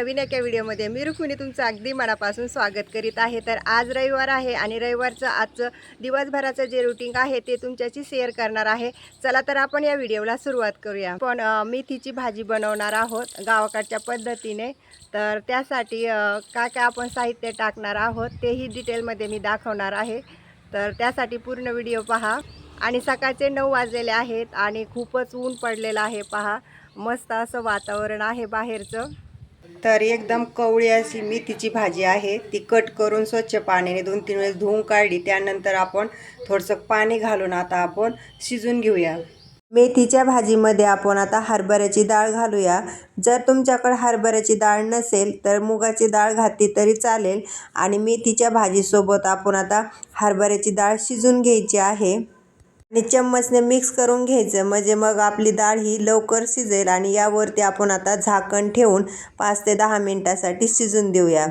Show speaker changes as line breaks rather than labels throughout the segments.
नवीन एका व्हिडिओमध्ये मी रुक्मिणी तुमचं अगदी मनापासून स्वागत करीत आहे. तर आज रविवार आहे आणि रविवारचं आजचं दिवसभराचं जे रुटीन आहे ते तुमच्याशी शेअर करणार आहे. चला तर आपण या व्हिडिओला सुरुवात करूया. पण मेथीची भाजी बनवणार आहोत गावाकडच्या पद्धतीने. तर त्यासाठी काय काय आपण साहित्य टाकणार आहोत तेही डिटेलमध्ये मी दाखवणार आहे. तर त्यासाठी पूर्ण व्हिडिओ पहा. आणि सकाळचे नऊ वाजलेले आहेत आणि खूपच ऊन पडलेलं आहे पहा. मस्त असं वातावरण आहे बाहेरचं. तर एकदम कवळी अशी मेथीची भाजी आहे. ती कट करून स्वच्छ पाण्याने दोन तीन वेळेस धुवून काढली. त्यानंतर आपण थोडंसं पाणी घालून आता आपण शिजून घेऊया. मेथीच्या भाजीमध्ये आपण आता हरभऱ्याची डाळ घालूया. जर तुमच्याकडे हरभऱ्याची डाळ नसेल तर मुगाची डाळ घातली तरी चालेल. आणि मेथीच्या भाजीसोबत आपण आता हरभऱ्याची डाळ शिजून घ्यायची आहे. आणि चम्मचने मिक्स करून घ्यायचं. म्हणजे मग आपली डाळ ही लवकर शिजेल आणि यावरती आपण आता झाकण ठेवून पाच ते दहा मिनटासाठी शिजून देऊया.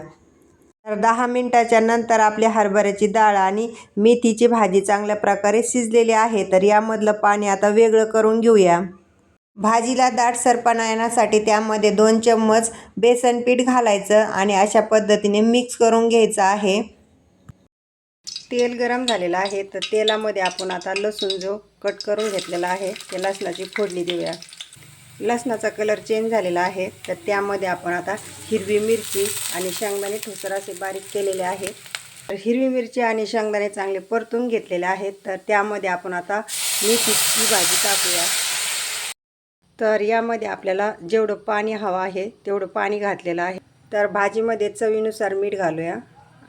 तर दहा मिनटाच्या नंतर आपली हरभऱ्याची डाळ आणि मेथीची भाजी चांगल्या प्रकारे शिजलेली आहे तर यामधलं पाणी आता वेगळं करून घेऊया. भाजीला दाटसरपणा येण्यासाठी त्यामध्ये दोन चम्मच बेसन पीठ घालायचं आणि अशा पद्धतीने मिक्स करून घ्यायचं आहे. तेल गरम झालेलं आहे तर तेलामध्ये आपण आता लसूण जो कट करून घेतलेला आहे ते लसणाची फोडणी देऊया. लसणाचा कलर चेंज झालेला आहे तर त्यामध्ये आपण आता हिरवी मिरची आणि शेंगदाणे ठोसर असे बारीक केलेले आहे. तर हिरवी मिरची आणि शेंगदाणे चांगले परतून घेतलेले आहेत तर त्यामध्ये आपण आता मेथीची भाजी टाकूया. तर यामध्ये आपल्याला जेवढं पाणी हवं आहे तेवढं पाणी घातलेलं आहे. तर भाजीमध्ये चवीनुसार मीठ घालूया.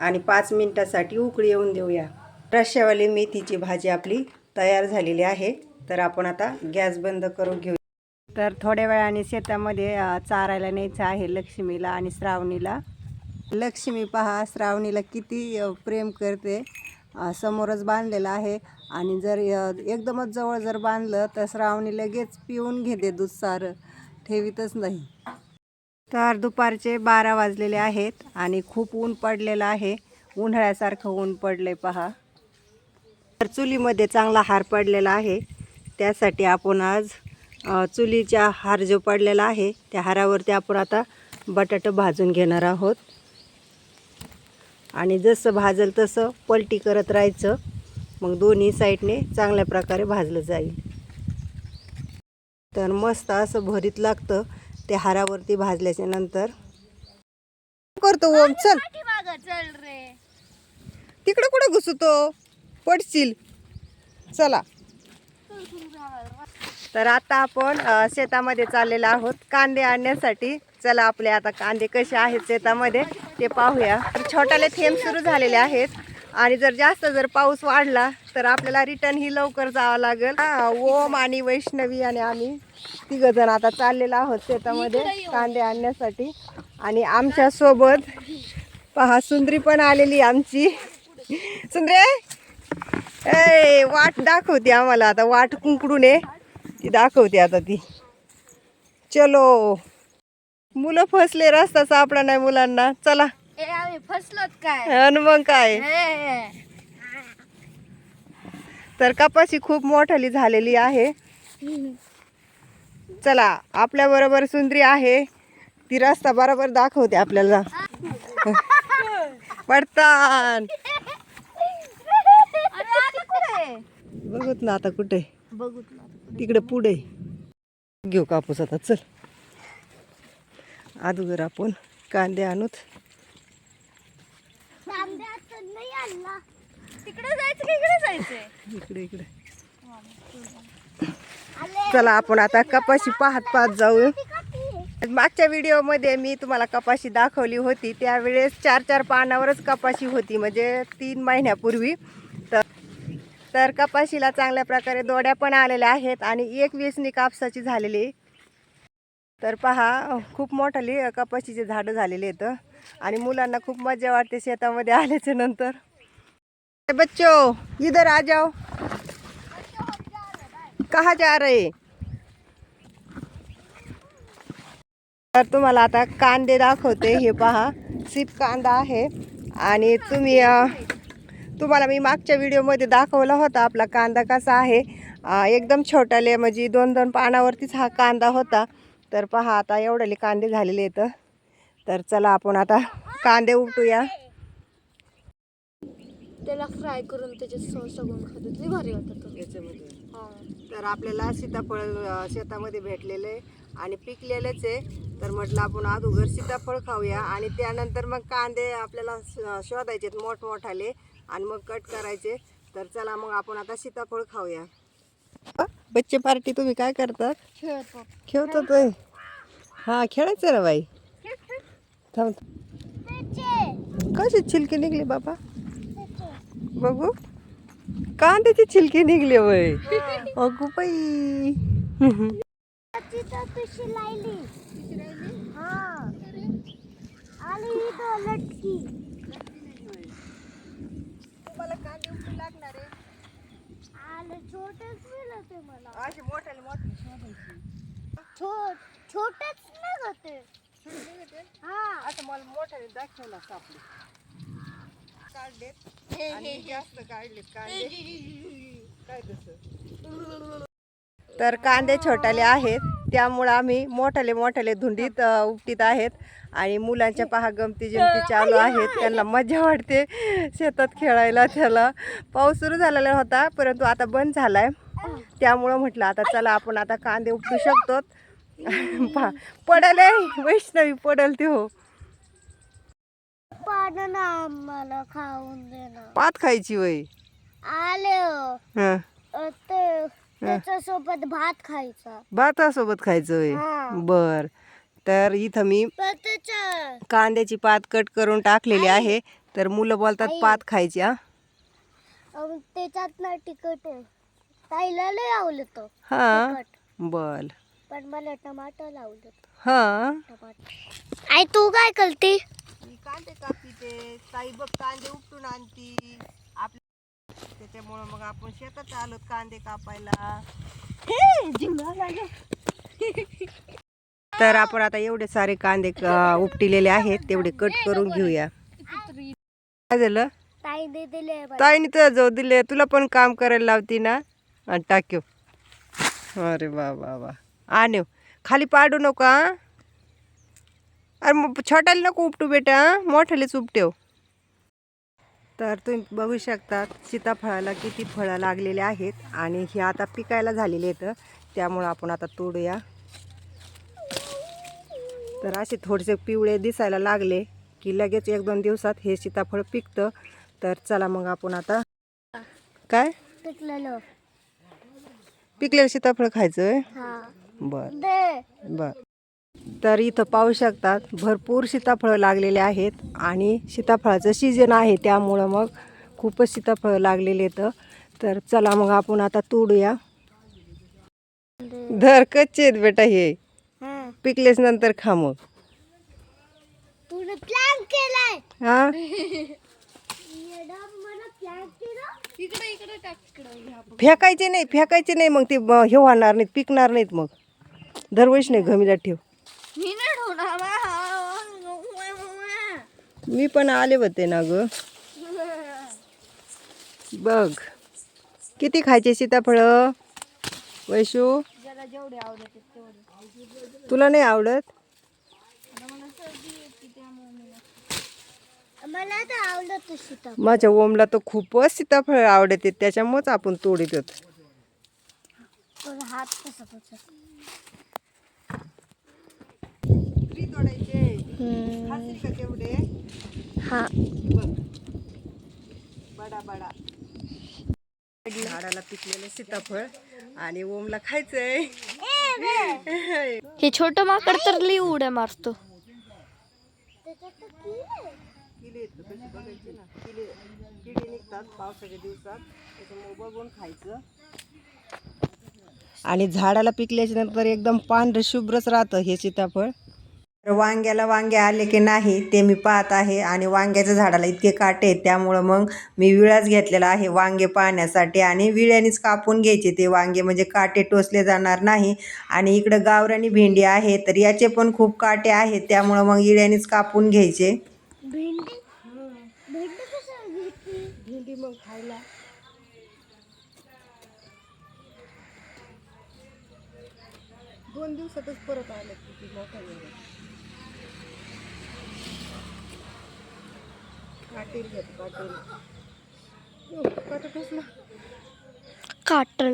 आणि पाच मिनटासाठी उकळी येऊन देऊया. रश्यावाली मेथीची भाजी आपली तयार झालेली आहे. तर आपण आता गॅस बंद करून घेऊ. तर थोड्या वेळाने शेतामध्ये चारायला न्यायचं आहे लक्ष्मीला आणि श्रावणीला. लक्ष्मी पहा श्रावणीला किती प्रेम करते. समोरच बांधलेलं आहे आणि जर एकदमच जवळ जर बांधलं तर श्रावणी लगेच पिऊन घेते दूध सारं. ठेवीतच नाही. तर दुपारचे बारा वाजलेले आहेत आणि खूप ऊन पडलेलं आहे. उन्हाळ्यासारखं ऊन पडले पहा. तर चुलीमध्ये चांगला हार पडलेला आहे. त्यासाठी आपण आज चुलीचा हार जो पडलेला आहे त्या हारावरती आपण आता बटाटं भाजून घेणार आहोत. आणि जसं भाजल तसं पलटी करत राहायचं. मग दोन्ही साईडने चांगल्या प्रकारे भाजलं जाईल. तर मस्त असं भरीत लागतं. ते हारावरती भाजल्याच्या नंतर करतो ओम चल.
चल रे.
तिकडं कुठं घुसतो? पडशील. चला. तर आता आपण शेतामध्ये चाललेलो आहोत. कांदे आणण्यासाठी. चला आपले आता कांदे कसे आहेत शेतामध्ये ते पाहूया. तर छोटाले थेंब सुरू झालेले आहेत. आणि जर जास्त जर पाऊस वाढला तर आपल्याला रिटर्न ही लवकर जावं लागेल. हा, ओम आणि वैष्णवी आणि आम्ही तिघ जण आता चाललेलो आहोत शेतामध्ये कांदे आणण्यासाठी. आणि आमच्यासोबत पहा सुंदरी पण आलेली आमची. सुंदरे ए वाट दाखवते आम्हाला आता. वाट कुंकडून आहे. ती दाखवते आता ती. चलो. मुलं फसले रस्ता सापडा नाही मुलांना. चला.
आम्ही फसलोत काय?
अन मग काय? तर कपाशी खूप मोठाली झालेली आहे. चला आपल्या बरोबर सुंदरी आहे. ती रस्ता बरोबर दाखवते आपल्याला. पडतान.
अरे आता कुठे?
बघत ना आता कुठे.
बघू तुला
तिकडे पुढे. घेऊ कापूस आता चल. अगोदर आपण कांदे आणूत.
तिकडे जायचं की इकडे जायचंय
इकडे इकडे. चला आपण आता कपाशी पाहत पाहत जाऊ मागच्या व्हिडिओमध्ये मी तुम्हाला कपाशी दाखवली होती. त्यावेळेस चार चार पानावरच कपाशी होती म्हणजे तीन महिन्यापूर्वी. तर तर कपाशीला चांगल्या प्रकारे दोड्या पण आलेल्या आहेत आणि एक वेचणी कापसाची झालेली. तर पहा खूप मोठाली कपाशीचे झाडं झालेले आहेत. आणि मुलांना खूप मजा वाटते शेतामध्ये आल्याच्यानंतर. बच्चो इधर आ जाओ। कहा जा रहे? तर तुम्हाला आता कांदे दाखवते हे पहा सीप कांदा आहे. आणि तुम्ही तुम्हाला मी मागच्या व्हिडिओमध्ये दाखवला होता आपला कांदा कसा आहे. एकदम छोटाले म्हणजे दोन दोन पानावरतीच हा कांदा होता. तर पहा आता एवढ्याले कांदे झालेले आहेत. तर चला आपण आता कांदे उपटूया
त्याला फ्राय करून त्याच्यात सॉस टाकून खातात. लई भारी वाटत
याच्यामध्ये. तर आपल्याला सीताफळ अ, शेतामध्ये भेटलेलं आहे आणि पिकलेलंच आहे. तर म्हटलं आपण अगोदर सीताफळ खाऊया आणि त्यानंतर मग कांदे आपल्याला श- शोधायचे मोठमोठाले आणि मग कट करायचे. तर चला मग आपण आता सीताफळ खाऊया. अ, बच्चे पार्टी तुम्ही काय करतात?
खेळतो.
खेळतात होय हां खेळायचं ना बाई. थांब. कशी छिलकी निघली बाबा बघू. कांद्याची छिलकी निघली वय. अगो बाई.
छोटच नाही होते हा.
आता मला मोठ्याने दाखव ना सापडे काढलेत. आणि जास्त कांदे. काय तर कांदे छोटाले आहेत त्यामुळं आम्ही मोठाले मोठाले धुंडीत उपटीत आहेत. आणि मुलांच्या पहा गमती जमती चालू आहेत त्यांना मजा वाटते शेतात खेळायला त्याला. पाऊस सुरू झालेला होता परंतु आता बंद झालाय. त्यामुळं म्हटलं आता चला आपण आता कांदे उपटू शकतो पहा पडल आहे, वैष्णवी पडल ते हो.
पाडं ना आम्हाला खाऊन देणं.
पात खायची वय?
आले हो.
हं.
अ, ते त्याच्यासोबत भात खायचा.
भातासोबत खायचं वय?
हा.
बर. तर इथं मी
पण त्याच्या
कांद्याची पात कट करून टाकलेली आहे. तर मुलं बोलतात
आई.
पात खायची हा.
अम, त्याच्यात ना तिखट आहे. ताईला लय आवडतं
हा.
तिखट.
बर.
पण मला टमाटर आवडत.
हा.
टमाटर. आई तू काय करते?
कांदे कापती ताई बघ कांदे उपटून आणती. आपल्या त्याच्यामुळं मग आपण शेतात आलो कांदे कापायला. तर आपण आता एवढे सारे कांदे उपटिलेले आहेत. तेवढे कट करून घेऊया. काय झालं?
ताई दे दिले
ताईने तुझ्या जो दिले तुला पण काम करायला लावती ना? आणि टाक्यो अरे वा वा वा. आणव खाली पाडू नका अरे मग छोट्याला नको उपटू बेटा मोठ्यालेच उपटेव. तर तुम्ही बघू शकतात सीताफळाला किती फळं लागलेले आहेत आणि हे आता पिकायला झालेले आहेत. त्यामुळं आपण आता तोडूया. तर असे थोडेसे पिवळे दिसायला लागले की लगेच एक दोन दिवसात हे सीताफळ पिकतं. तर चला मग आपण आता काय?
पिकलेलं.
पिकलेलं सीताफळ खायचं आहे
हा.
बर. बर. तर इथं पाहू शकतात. भरपूर सीताफळं लागलेले आहेत आणि सीताफळाचं सीजन आहे त्यामुळं मग खूपच सीताफळं लागलेले आहेत. तर चला मग आपण आता तोडूया. धर कच्चे आहेत बेटा हे.
हा.
पिकलेच नंतर खा मग.
तू प्लॅन केलाय.
हा?
मला प्लॅन केला. इकडे इकडे टाक इकडे
फेकायचे नाही फेकायचे नाही मग ते हे होणार नाहीत पिकणार नाहीत मग. दरवेळेस नाही घमीला ठेव.
मी
पण आले होते ना ग. बघ किती खायचे सीताफळं? वैशू? तुला नाही आवडत? माझ्या ओमला तर खूपच सीताफळ आवडते त्याच्यामुळेच आपण तोडीत होत. तेवढे?
हा.
बडा बडा. झाडाला पिकलेलं सीताफळ आणि ओमला खायचंय.
हे छोट माकड तर लई उड्या मारतो.
किडे आहेत का? कशी बघायची ना. किडे किडे निघतात पावसाच्या दिवसात. त्याच्यामुळे बघून खायचं. आणि झाडाला पिकल्याच्या नंतर एकदम पांढरं शुभ्रच राहतं हे सीताफळ. तर वांग्याला वांगे आले की नाही ते मी पाहत आहे. आणि वांग्याच्या झाडाला इतके काटे आहेत त्यामुळं मग मी विळाच घेतलेला आहे वांगे पाहण्यासाठी. आणि विळ्यानेच कापून घ्यायचे ते वांगे म्हणजे काटे टोचले जाणार नाही. आणि इकडं गावरानी भेंडी आहे तर याचे पण खूप काटे आहेत त्यामुळं मग इळ्यानेच कापून घ्यायचे.
भेंडी? भेंडी कसं घेतली
भेंडी मग खायला. दोन दिवसातच परत आले किती मोठा काटेल घेतो काटेल काटतच ना
काटल.